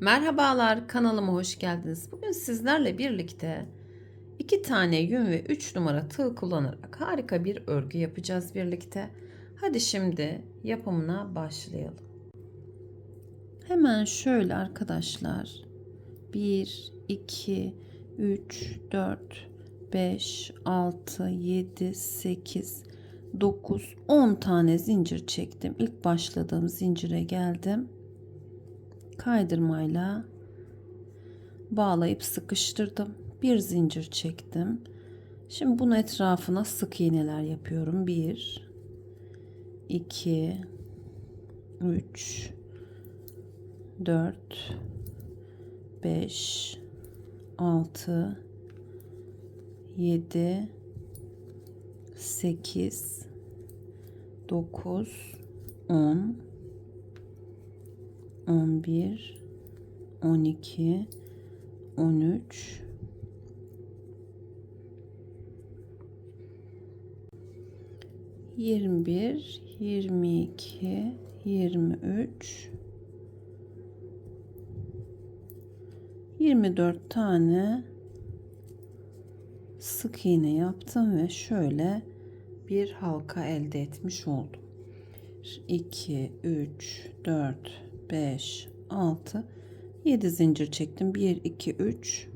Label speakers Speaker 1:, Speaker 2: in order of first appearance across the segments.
Speaker 1: Merhabalar kanalıma hoş geldiniz. Bugün sizlerle birlikte iki tane yün ve 3 numara tığ kullanarak harika bir örgü yapacağız birlikte. Hadi şimdi yapımına başlayalım. Hemen şöyle arkadaşlar 1 2 3 4 5 6 7 8 9 10 tane zincir çektim. İlk başladığım zincire geldim kaydırmayla bağlayıp sıkıştırdım. Bir zincir çektim. Şimdi bunun etrafına sık iğneler yapıyorum. 1 2 3 4 5 6 7 8 9 10 11 12 13 21 22 23 24 tane sık iğne yaptım ve şöyle bir halka elde etmiş oldum. 2 3 4 5 6 7 zincir çektim. 1 2 3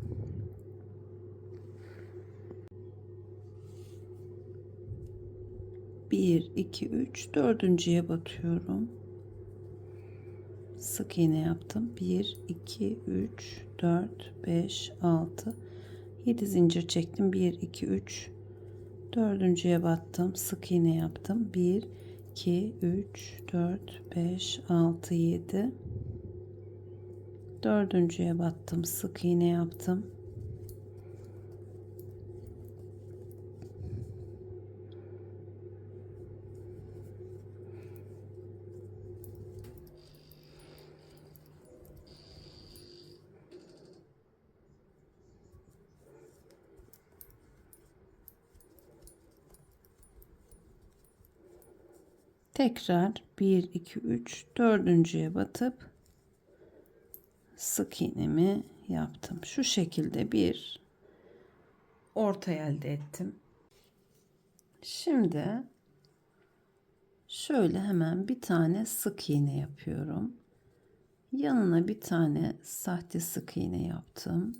Speaker 1: 1 2 3 dördüncüye batıyorum. Sık iğne yaptım. 1 2 3 4 5 6 7 zincir çektim. 1 2 3 dördüncüye battım. Sık iğne yaptım. 1 2 3 4 5 6 7 dördüncüye battım sık iğne yaptım tekrar 1 2 3 dördüncüye batıp sık iğnemi yaptım. Şu şekilde bir orta elde ettim. Şimdi şöyle hemen bir tane sık iğne yapıyorum. Yanına bir tane sahte sık iğne yaptım.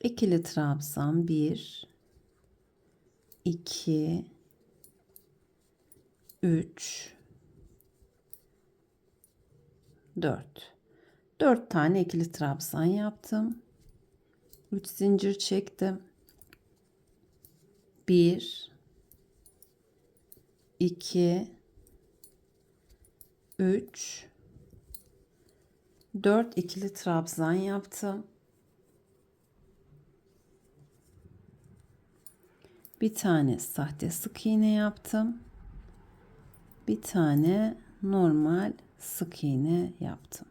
Speaker 1: İkili trabzan 1 2 3 4 4 tane ikili trabzan yaptım. 3 zincir çektim. 1 2 3 4 ikili trabzan yaptım. Bir tane sahte sık iğne yaptım bir tane normal sık iğne yaptım.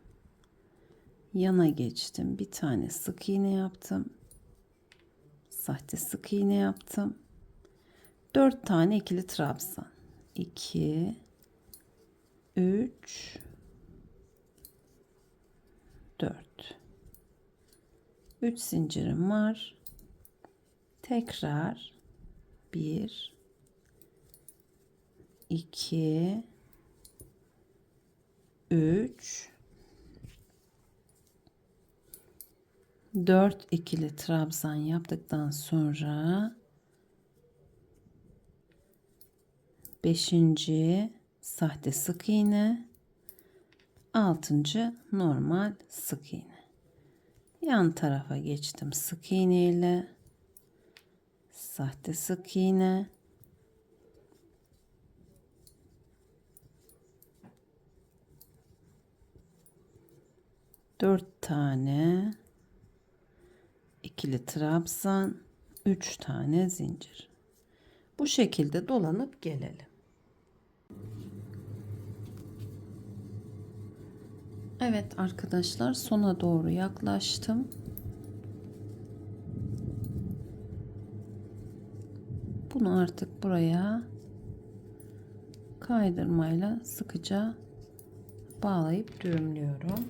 Speaker 1: Yana geçtim. Bir tane sık iğne yaptım. Sahte sık iğne yaptım. Dört tane ikili trabzan. 2 3 4 3 zincirim var. Tekrar 1 2 3 4 ikili trabzan yaptıktan sonra 5. sahte sık iğne 6. normal sık iğne yan tarafa geçtim sık iğne ile sahte sık iğne dört tane ikili trabzan, üç tane zincir. Bu şekilde dolanıp gelelim. Evet arkadaşlar sona doğru yaklaştım. Bunu artık buraya kaydırmayla sıkıca bağlayıp düğümlüyorum.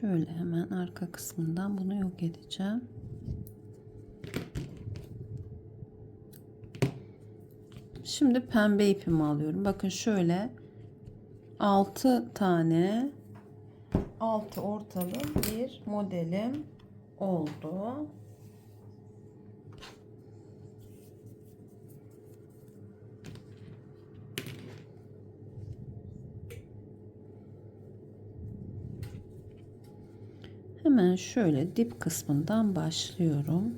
Speaker 1: Şöyle hemen arka kısmından bunu yok edeceğim. Şimdi pembe ipimi alıyorum. Bakın şöyle 6 tane 6 ortalı bir modelim oldu. Hemen şöyle dip kısmından başlıyorum.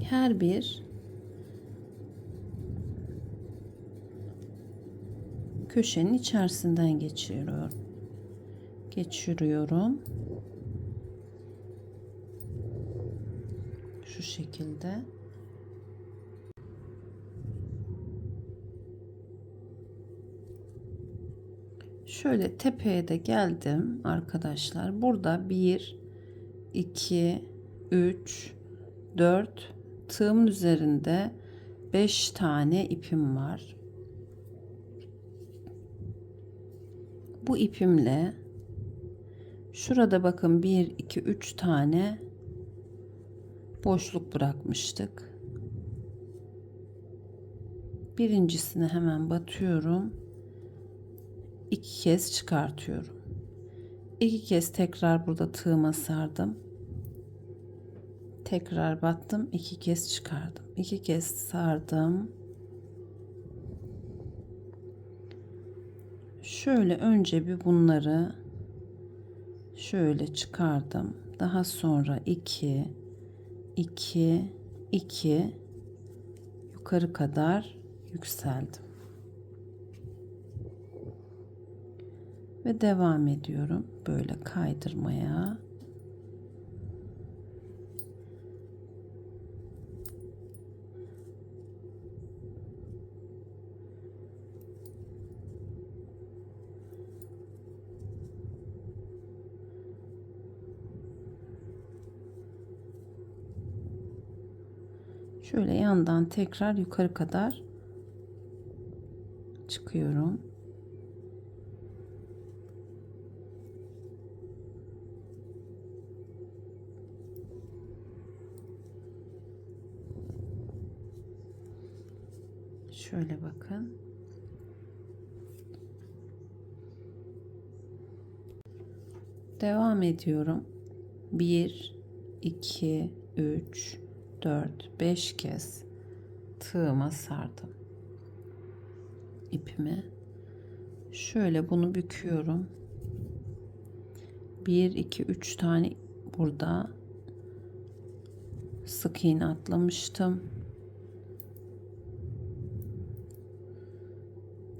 Speaker 1: Her bir köşenin içerisinden geçiriyorum. Geçiriyorum. Şu şekilde. Şöyle tepeye de geldim arkadaşlar. Burada 1 2 3 4 tığımın üzerinde 5 tane ipim var. Bu ipimle şurada bakın 1 2 3 tane boşluk bırakmıştık. Birincisine hemen batıyorum iki kez çıkartıyorum. İki kez tekrar burada tığıma sardım. Tekrar battım, iki kez çıkardım. İki kez sardım. Şöyle önce bir bunları şöyle çıkardım. Daha sonra iki, iki, iki yukarı kadar yükseldim. Ve devam ediyorum böyle kaydırmaya. Şöyle yandan tekrar yukarı kadar çıkıyorum. Şöyle bakın. Devam ediyorum. 1 2 3 4 5 kez tığıma sardım. ipimi. Şöyle bunu büküyorum. 1 2 3 tane burada sık iğne atlamıştım.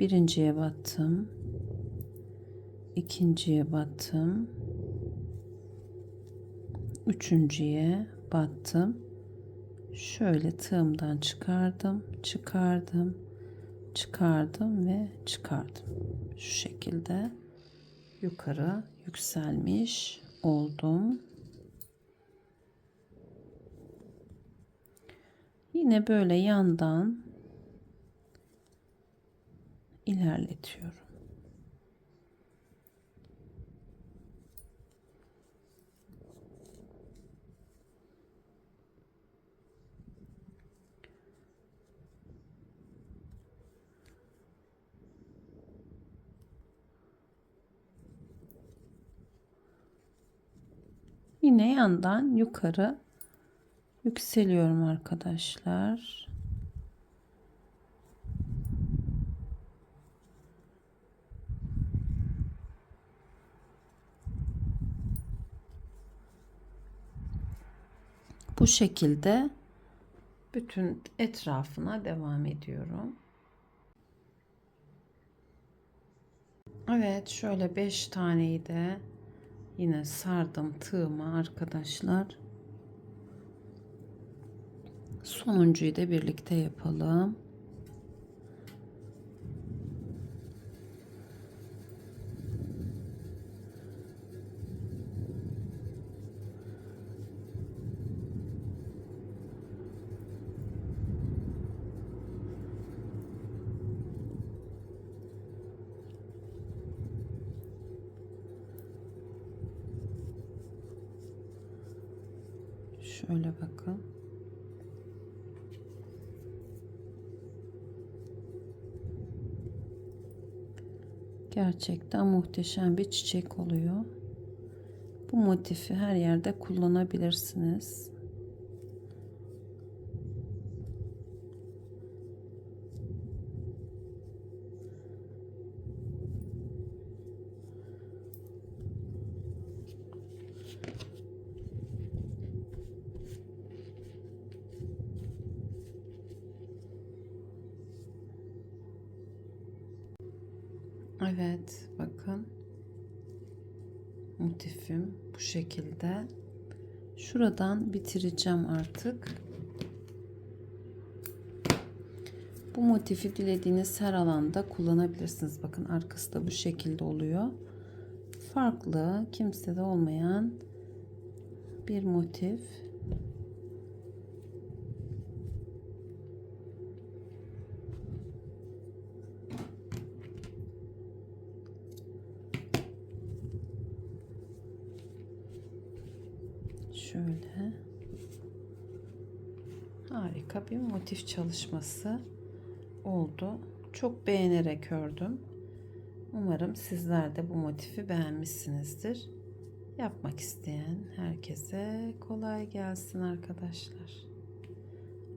Speaker 1: Birinciye battım. İkinciye battım. Üçüncüye battım. Şöyle tığımdan çıkardım çıkardım çıkardım ve çıkardım. Şu şekilde yukarı yükselmiş oldum. Yine böyle yandan ilerletiyorum. Yine yandan yukarı yükseliyorum arkadaşlar. Bu şekilde bütün etrafına devam ediyorum. Evet şöyle 5 taneyi de yine sardım tığıma arkadaşlar. Sonuncuyu da birlikte yapalım. Şöyle bakın. Gerçekten muhteşem bir çiçek oluyor. Bu motifi her yerde kullanabilirsiniz. Evet, bakın. Motifim bu şekilde. Şuradan bitireceğim artık. Bu motifi dilediğiniz her alanda kullanabilirsiniz. Bakın arkası da bu şekilde oluyor. Farklı, kimsede olmayan bir motif. Şöyle. Harika bir motif çalışması oldu. Çok beğenerek ördüm. Umarım sizler de bu motifi beğenmişsinizdir. Yapmak isteyen herkese kolay gelsin arkadaşlar.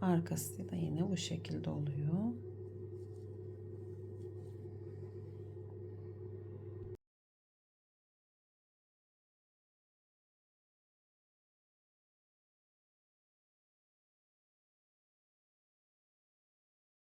Speaker 1: Arkası da yine bu şekilde oluyor.